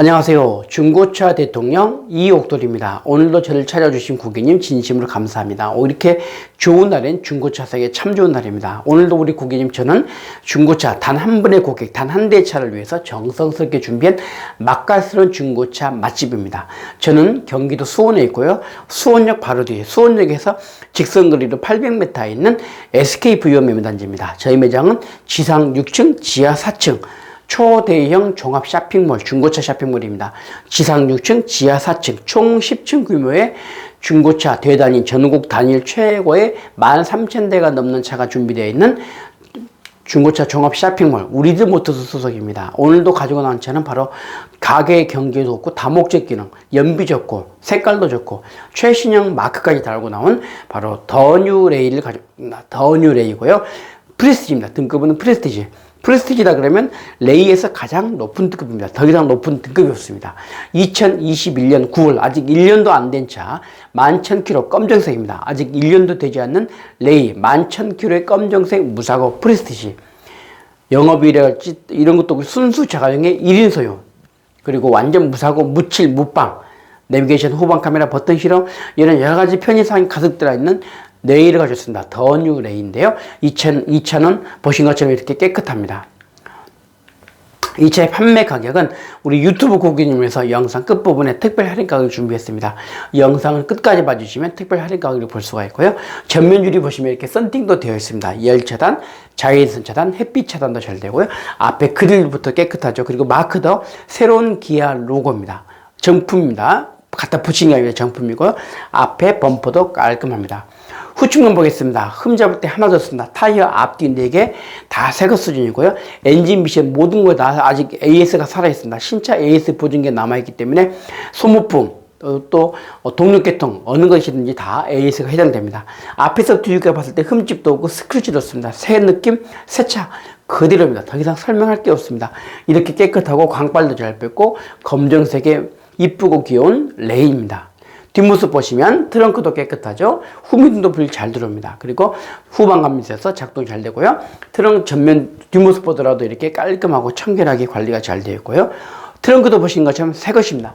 안녕하세요. 중고차 대통령 이옥돌입니다. 오늘도 저를 찾아주신 고객님 진심으로 감사합니다. 오, 이렇게 좋은 날엔 중고차 사기에 참 좋은 날입니다. 오늘도 우리 고객님 저는 중고차 단 한 분의 고객, 단 한 대의 차를 위해서 정성스럽게 준비한 맛깔스러운 중고차 맛집입니다. 저는 경기도 수원에 있고요. 수원역 바로 뒤에 수원역에서 직선거리로 800m 있는 SKVO 매매단지입니다. 저희 매장은 지상 6층, 지하 4층, 초대형 종합 쇼핑몰, 중고차 쇼핑몰입니다. 지상 6층, 지하 4층, 총 10층 규모의 중고차 대단위 전국 단일 최고의 13,000대가 넘는 차가 준비되어 있는 중고차 종합 쇼핑몰 우리드 모터스 소속입니다. 오늘도 가지고 나온 차는 바로 가게 경계도 없고 다목적 기능, 연비 좋고 색깔도 좋고 최신형 마크까지 달고 나온 바로 더뉴 레이를 가지고 더뉴 레이고요. 프레스티지입니다. 등급은 프레스티지. 프레스티지다 그러면 레이에서 가장 높은 등급입니다. 더 이상 높은 등급이 없습니다. 2021년 9월 아직 1년도 안 된 차 11,000km 검정색입니다. 아직 1년도 되지 않는 레이 11,000km의 검정색 무사고 프레스티지 영업이랄지 이런 것도 순수 자가용의 1인 소유 그리고 완전 무사고 무칠 무빵 내비게이션 후방 카메라 버튼 실험 이런 여러 가지 편의사항이 가득 들어있는 레이를 가졌습니다. 더 뉴 레이인데요. 이 차는, 이 차는 보신 것처럼 이렇게 깨끗합니다. 이 차의 판매 가격은 우리 유튜브 고객님에서 영상 끝부분에 특별 할인 가격을 준비했습니다. 이 영상을 끝까지 봐주시면 특별 할인 가격을 볼 수가 있고요. 전면 유리 보시면 이렇게 썬팅도 되어 있습니다. 열 차단, 자외선 차단, 햇빛 차단도 잘 되고요. 앞에 그릴부터 깨끗하죠. 그리고 마크도 새로운 기아 로고입니다. 정품입니다. 갖다 붙인 게 아니라 정품이고요. 앞에 범퍼도 깔끔합니다. 후측면 보겠습니다. 흠 잡을 때 하나도 없습니다. 타이어 앞뒤 4개 다새것 수준이고요. 엔진 미션 모든 거에 다 아직 AS가 살아있습니다. 신차 AS 보증기 남아있기 때문에 소모품 어, 또 어, 동력계통 어느 것이든지 다 AS가 해당됩니다. 앞에서 뒤에 봤을 때 흠집도 없고 스크래치도 없습니다. 새 느낌, 새 차 그대로입니다. 더 이상 설명할 게 없습니다. 이렇게 깨끗하고 광빨도 잘 뺐고 검정색의 이쁘고 귀여운 레이입니다. 뒷모습 보시면 트렁크도 깨끗하죠. 후미등도 불 잘 들어옵니다. 그리고 후방 감미에서 작동이 잘 되고요. 트렁크 전면 뒷모습 보더라도 이렇게 깔끔하고 청결하게 관리가 잘 되어 있고요. 트렁크도 보신 것처럼 새 것입니다.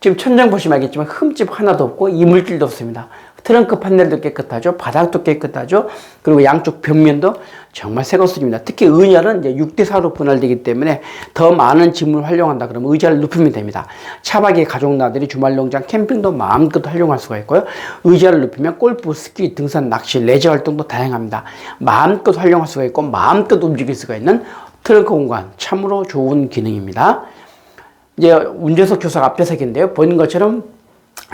지금 천장 보시면 알겠지만 흠집 하나도 없고 이물질도 없습니다. 트렁크 판넬도 깨끗하죠. 바닥도 깨끗하죠. 그리고 양쪽 벽면도 정말 새 것입니다. 특히 의자는 이제 6대4로 분할되기 때문에 더 많은 짐을 활용한다 그러면 의자를 눕히면 됩니다. 차박의 가족 나들이 주말 농장 캠핑도 마음껏 활용할 수가 있고요. 의자를 눕히면 골프, 스키, 등산, 낚시, 레저 활동도 다양합니다. 마음껏 활용할 수가 있고 마음껏 움직일 수가 있는 트렁크 공간 참으로 좋은 기능입니다. 이제 운전석 교석 앞좌석인데요. 보이는 것처럼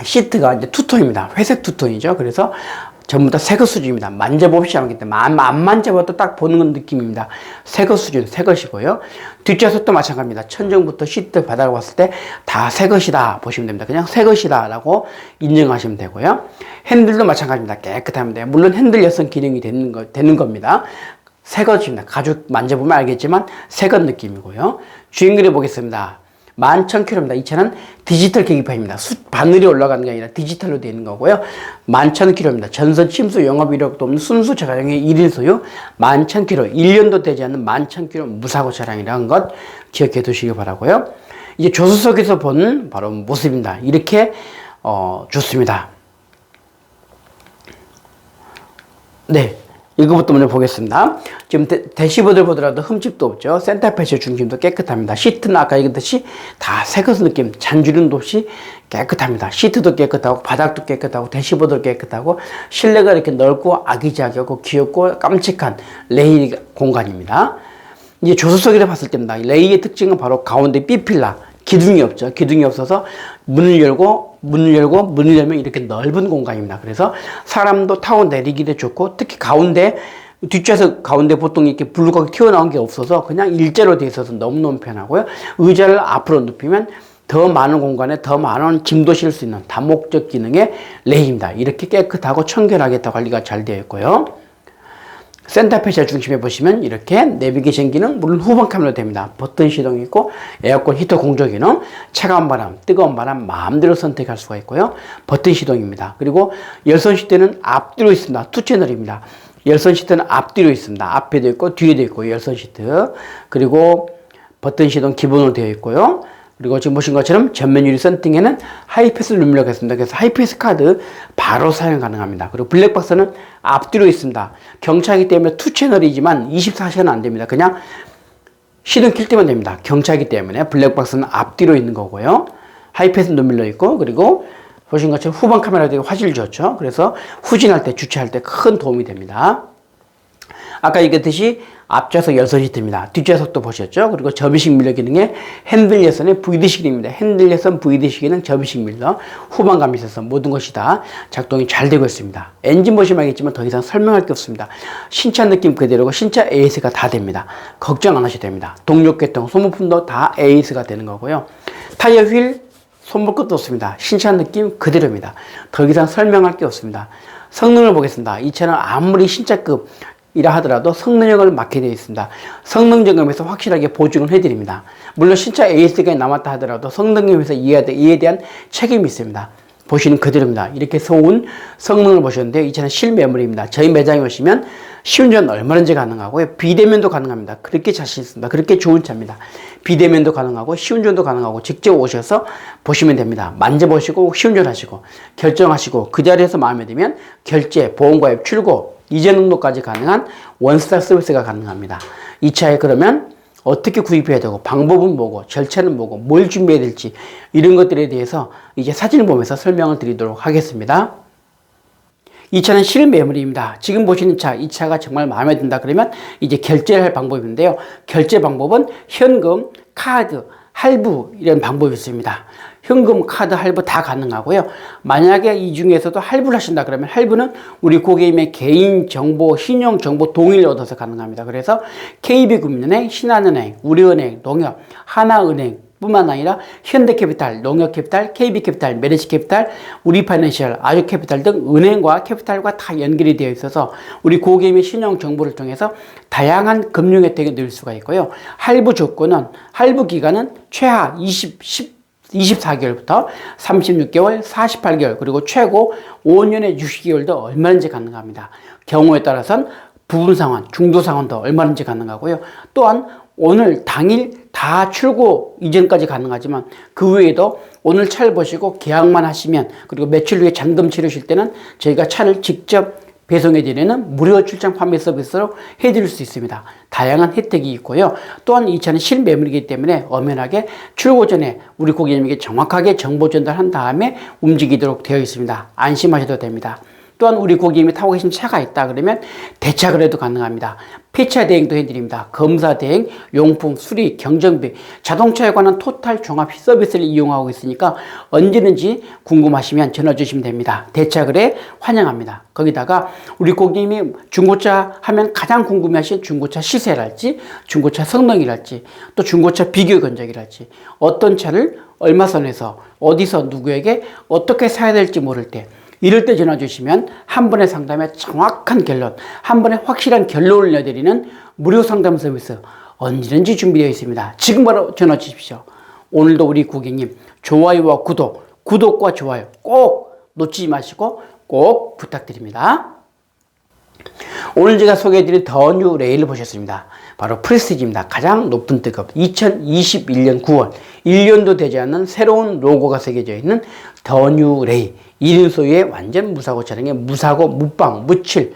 시트가 이제 투톤입니다. 회색 투톤이죠. 그래서 전부 다 새것 수준입니다. 만져보시 않기 때문에 안, 안 만져봐도 딱 보는 느낌입니다. 새것 수준, 새 것이고요. 뒷좌석도 마찬가지입니다. 천정부터 시트 바닥을 봤을 때 다 새 것이다 보시면 됩니다. 그냥 새 것이다 라고 인정하시면 되고요. 핸들도 마찬가지입니다. 깨끗합니다. 물론 핸들 여성 기능이 되는, 거, 되는 겁니다. 새 것입니다. 가죽 만져보면 알겠지만 새것 느낌이고요. 주행거리 보겠습니다. 11,000km입니다. 이 차는 디지털 계기판입니다. 수, 바늘이 올라가는 게 아니라 디지털로 되어 있는 거고요. 11,000km입니다. 전선 침수 영업 이력도 없는 순수 차량의 1인 소유 11,000km. 1년도 되지 않는 11,000km 무사고 차량이라는 것 기억해 두시기 바라고요. 이제 조수석에서 보는 바로 모습입니다. 이렇게 어, 좋습니다. 네. 이거부터 먼저 보겠습니다. 지금 대, 시보드를 보더라도 흠집도 없죠. 센터페시 중심도 깨끗합니다. 시트는 아까 얘기했듯이 다 새것 느낌, 잔주름도 없이 깨끗합니다. 시트도 깨끗하고 바닥도 깨끗하고 대시보드도 깨끗하고 실내가 이렇게 넓고 아기자기하고 귀엽고 깜찍한 레이 공간입니다. 이제 조수석이라 봤을 때입니다. 레이의 특징은 바로 가운데 B필라, 기둥이 없죠. 기둥이 없어서 문을 열고 문을 열고 문을 열면 이렇게 넓은 공간입니다. 그래서 사람도 타고 내리기도 좋고 특히 가운데 뒷좌석 가운데 보통 이렇게 불룩하게 튀어나온 게 없어서 그냥 일자로 돼 있어서 너무너무 편하고요. 의자를 앞으로 눕히면 더 많은 공간에 더 많은 짐도 실을 수 있는 다목적 기능의 레이입니다. 이렇게 깨끗하고 청결하게 관리가 잘 되어 있고요. 센터페시아 중심에 보시면 이렇게 내비게이션 기능, 물론 후방 카메라 됩니다. 버튼 시동 있고 에어컨 히터 공조 기능, 차가운 바람, 뜨거운 바람 마음대로 선택할 수가 있고요. 버튼 시동입니다. 그리고 열선 시트는 앞뒤로 있습니다. 투 채널입니다. 열선 시트는 앞뒤로 있습니다. 앞에도 있고 뒤에도 있고 열선 시트. 그리고 버튼 시동 기본으로 되어 있고요. 그리고 지금 보신 것처럼 전면 유리 썬팅에는 하이패스를 눌러겠습니다. 그래서 하이패스 카드 바로 사용 가능합니다. 그리고 블랙박스는 앞뒤로 있습니다. 경차이기 때문에 투 채널이지만 24시간은 안 됩니다. 그냥 시동 킬 때만 됩니다. 경차이기 때문에 블랙박스는 앞뒤로 있는 거고요. 하이패스 눈밀러 있고 그리고 보신 것처럼 후방 카메라도 화질 좋죠. 그래서 후진할 때 주차할 때 큰 도움이 됩니다. 아까 얘기했듯이 앞좌석 열선 시트입니다. 뒷좌석도 보셨죠? 그리고 접이식 밀러 기능에 핸들 예선의 VD식 기능입니다. 핸들 예선 VD식 기능 접이식 밀러 후방감이 있어서 모든 것이 다 작동이 잘 되고 있습니다. 엔진 보시면 알겠지만 더 이상 설명할 게 없습니다. 신차 느낌 그대로고 신차 AS가 다 됩니다. 걱정 안 하셔도 됩니다. 동력계통, 소모품도 다 AS가 되는 거고요. 타이어 휠 손볼 것도 없습니다. 신차 느낌 그대로입니다. 더 이상 설명할 게 없습니다. 성능을 보겠습니다. 이 차는 아무리 신차급 이라 하더라도 성능력을 맡게 되어 있습니다. 성능 점검에서 확실하게 보증을 해드립니다. 물론 신차 AS가 남았다 하더라도 성능 점검에서 이에, 이에 대한 책임이 있습니다. 보시는 그대로입니다. 이렇게 좋은 성능을 보셨는데 이 차는 실매물입니다. 저희 매장에 오시면 시운전 얼마든지 가능하고요. 비대면도 가능합니다. 그렇게 자신 있습니다. 그렇게 좋은 차입니다. 비대면도 가능하고 시운전도 가능하고 직접 오셔서 보시면 됩니다. 만져보시고 시운전하시고 결정하시고 그 자리에서 마음에 들면 결제, 보험가입, 출고 이전 등록까지 가능한 원스톱 서비스가 가능합니다. 이 차에 그러면 어떻게 구입해야 되고 방법은 뭐고 절차는 뭐고 뭘 준비해야 될지 이런 것들에 대해서 이제 사진을 보면서 설명을 드리도록 하겠습니다. 이 차는 실매물입니다. 지금 보시는 차, 이 차가 정말 마음에 든다 그러면 이제 결제를 할 방법인데요. 결제 방법은 현금, 카드, 할부 이런 방법이 있습니다. 현금, 카드, 할부 다 가능하고요. 만약에 이 중에서도 할부를 하신다 그러면 할부는 우리 고객님의 개인 정보, 신용 정보 동의를 얻어서 가능합니다. 그래서 KB금융은행, 신한은행, 우리은행, 농협, 하나은행 뿐만 아니라 현대캐피탈, 농협캐피탈, KB캐피탈, 메리츠캐피탈, 우리파이낸셜, 아주캐피탈 등 은행과 캐피탈과 다 연결이 되어 있어서 우리 고객님의 신용 정보를 통해서 다양한 금융 혜택을 누릴 수가 있고요. 할부 조건은 할부 기간은 최하 20, 10 24개월부터 36개월, 48개월, 그리고 최고 5년의 60개월도 얼마든지 가능합니다. 경우에 따라서는 부분 상환, 중도 상환도 얼마든지 가능하고요. 또한 오늘 당일 다 출고 이전까지 가능하지만 그 외에도 오늘 차를 보시고 계약만 하시면 그리고 며칠 후에 잔금 치르실 때는 저희가 차를 직접 배송해 드리는 무료 출장 판매 서비스로 해 드릴 수 있습니다. 다양한 혜택이 있고요. 또한 이 차는 실매물이기 때문에 엄연하게 출고 전에 우리 고객님에게 정확하게 정보 전달한 다음에 움직이도록 되어 있습니다. 안심하셔도 됩니다. 또한 우리 고객 님이 타고 계신 차가 있다 그러면 대차를 해도 가능합니다. 폐차 대행도 해드립니다. 검사 대행, 용품, 수리, 경정비, 자동차에 관한 토탈 종합 서비스를 이용하고 있으니까 언제든지 궁금하시면 전화 주시면 됩니다. 대차 거래 환영합니다. 거기다가 우리 고객님이 중고차 하면 가장 궁금해하신 중고차 시세랄지, 중고차 성능이랄지, 또 중고차 비교 견적이랄지, 어떤 차를 얼마 선에서 어디서 누구에게 어떻게 사야 될지 모를 때 이럴 때 전화 주시면 한 번의 상담에 정확한 결론, 한 번에 확실한 결론을 내드리는 무료 상담 서비스 언제든지 준비되어 있습니다. 지금 바로 전화 주십시오. 오늘도 우리 고객님 좋아요와 구독, 구독과 좋아요 꼭 놓치지 마시고 꼭 부탁드립니다. 오늘 제가 소개해드린 더뉴 레일을 보셨습니다. 바로 프레스티지입니다. 가장 높은 등급 2021년 9월 1년도 되지 않는 새로운 로고가 새겨져 있는 더 뉴 레일 1인 소유의 완전 무사고 차량의 무사고 무빵 무칠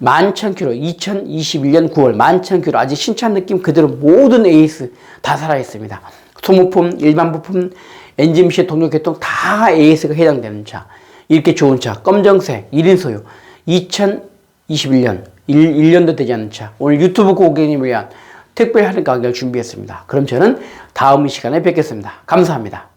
11,000km 2021년 9월 11,000km 아직 신차 느낌 그대로 모든 에이스 다 살아있습니다. 소모품 일반 부품 엔진 시 동력 개통 다 AS가 해당되는 차 이렇게 좋은 차 검정색 1인 소유 2021년 1, 년도 되지 않은 차 오늘 유튜브 고객님을 위한 특별 할인 가격을 준비했습니다. 그럼 저는 다음 시간에 뵙겠습니다. 감사합니다.